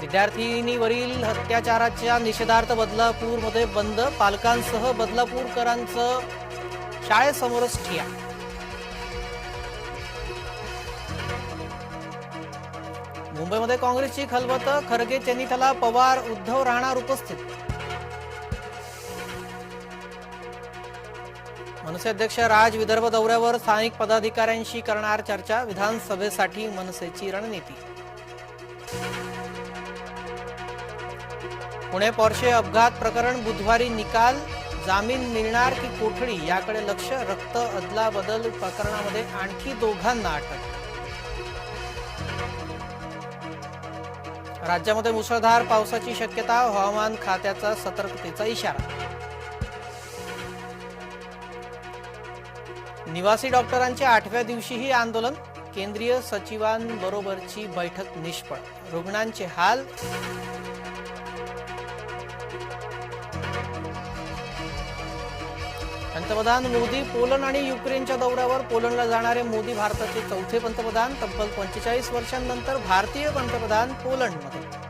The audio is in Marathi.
विद्यार्थिनीवरील अत्याचाराच्या निषेधार्थ बदलापूरमध्ये बंद पालकांसह बदलापूरकरांचं शाळेसमोरच ठिया. मुंबईमध्ये काँग्रेसची खलबत खरगे चेनिथला पवार उद्धव राहणार उपस्थित. मनसे अध्यक्ष राज विदर्भ दौऱ्यावर स्थानिक पदाधिकाऱ्यांशी करणार चर्चा विधानसभेसाठी मनसेची रणनीती. पुणे पॉर्शे अपघात प्रकरण बुधवारी निकाल जामीन मिळणार की कोठडी याकडे लक्ष रक्त अदलाबदल प्रकरणामध्ये आणखी दोघांना अटक. राज्यामध्ये मुसळधार पावसाची शक्यता हवामान खात्याचा सतर्कतेचा इशारा. निवासी डॉक्टरांचे आठव्या दिवशीही आंदोलन केंद्रीय सचिवांबरोबरची बैठक निष्फळ. रुग्णांचे हाल पंतप्रधान मोदी पोलंड आणि युक्रेनच्या दौऱ्यावर पोलंडला जाणारे मोदी भारताचे चौथे पंतप्रधान तब्बल पंचेचाळीस वर्षांनंतर भारतीय पंतप्रधान पोलंडमध्ये.